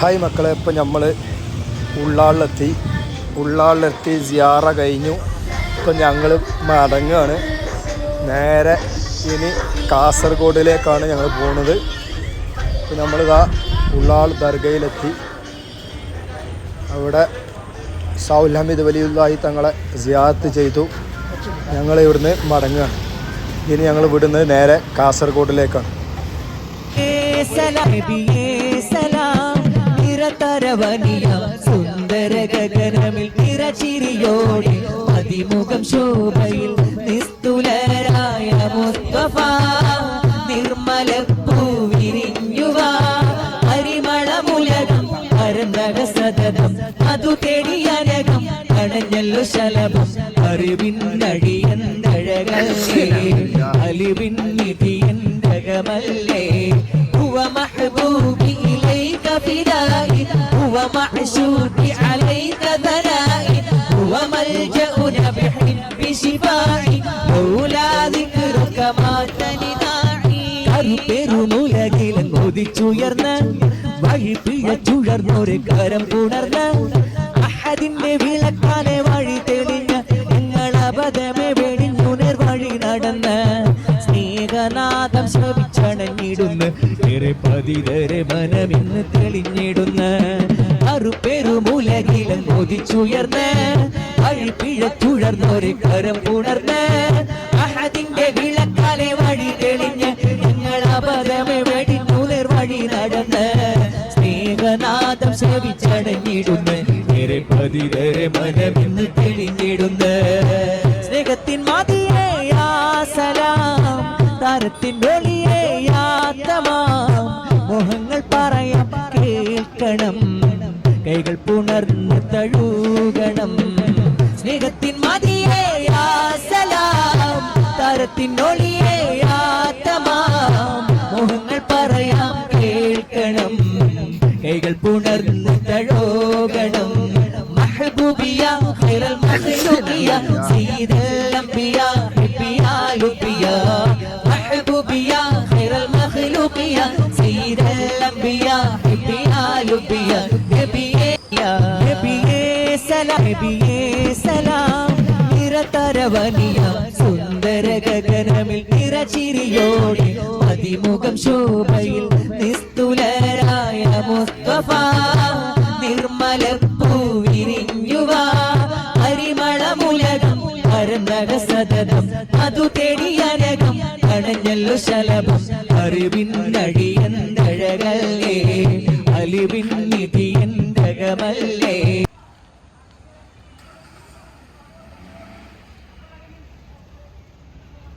Hi മക്കളെ ഇപ്പം നമ്മൾ ഉള്ളാളിലെത്തി. ഉള്ളാളിലെത്തി സിയാറ കഴിഞ്ഞു. ഇപ്പം ഞങ്ങൾ മടങ്ങുകയാണ് നേരെ ഇനി കാസർഗോഡിലേക്കാണ് ഞങ്ങൾ പോകുന്നത് ഇപ്പം ഇതാ ഉള്ളാൾ ദർഗയിലെത്തി അവിടെ സൗൽ ഹമീദ് തങ്ങളെ സിയാത്ത് ചെയ്തു. ഞങ്ങൾ ഇവിടുന്ന് മടങ്ങുകയാണ് ഇനി ഞങ്ങൾ വിടുന്നത് നേരെ കാസർഗോഡിലേക്കാണ്. ചിരിയോടെ അതിമുഖം ശോഭയിൽ നിസ്തുലരായ മുസ്തഫ. നിർമ്മല പൂവിരിഞ്ഞുവാ. പരിമളമുലകം പരന്നക സതതം. അതു തെടിയനകം കടഞ്ഞല്ലോ ശലഭം. അറിവിന്നടിയന്തഴകല്ലേ അലിവിൻ നിധിയന്തകമല്ലേ ഹുവ മഹബൂബി ഇലൈക ഫിദായി ഹുവ മഹ്ശൂബി അലൈക هو ملجأنا بحب شفائي لولا ذكرك ماتني داعي പെരുമുലകിലും കൊതിച്ചുയർന്ന് വഴി പിഴച്ചുഴർന്നൊരു കരം പുണർന്ന് അഹദിന്റെ വിളക്കാനെ വഴി തെളിഞ്ഞ നിങ്ങൾ അബദ്ധമേ വെടിഞ്ഞുണർ വഴി നടന്ന് സ്നേഹനാഥം ശ്രവിച്ചണഞ്ഞിടുന്ന ഏറെ പതിതരെ മനമിന്ന് തെളിഞ്ഞിടുന്ന അറുപെരുമുലകിലും കൊതിച്ചുയർന്ന് വഴി പിഴച്ചുഴർന്നൊരു കരം പുണർന്ന് അഹദിന്റെ വിളക്കാലെ വഴി തെളിഞ്ഞ് നിങ്ങൾ അപരമെ വെടിഞ്ഞുലർ വഴി നടന്ന് സ്നേഹനാഥം ശ്രവിച്ചടഞ്ഞിടുന്ന ഏറെ പതിതരെ മനമിന്ന് തെളിഞ്ഞിടുന്ന. സ്നേഹത്തിൻ മതിയേ സലാം താരത്തിൻ വെളിയേ യാത്തമാം മോഹങ്ങൾ പറയാം കേൾക്കണം. കൈകൾ പുണർന്ന് തഴുകണം തഴോകണം മഹബൂബിയ ഖൈറൽ മഖ്ലൂഖിയ സയ്യിദൽ അംബിയ ഹിബിയ ലുബിയ ഖൈറൽ മഖ്ലൂഖിയ സയ്യിദൽ അംബിയ ഹിബിയ ലുബിയ നബിയേ സലാം നബിയേ സലാം. നിറതരവനിയ സുന്ദര ഗഗനമിൽ നിറചിരിയോടെ അതിമുഖം ശോഭയിൽ നിസ്തുലരായ മുസ്തഫ നിർമ്മല പൂവിരിഞ്ഞുവാ. പരിമളമുലകം പരന്തക സതതം അതു തെടിയരകം കടഞ്ഞല്ലു ശലഭം. അറിവിന്നടിയന്തഴകല്ലേ അലിവിൻ നിധിയന്തകമല്ലേ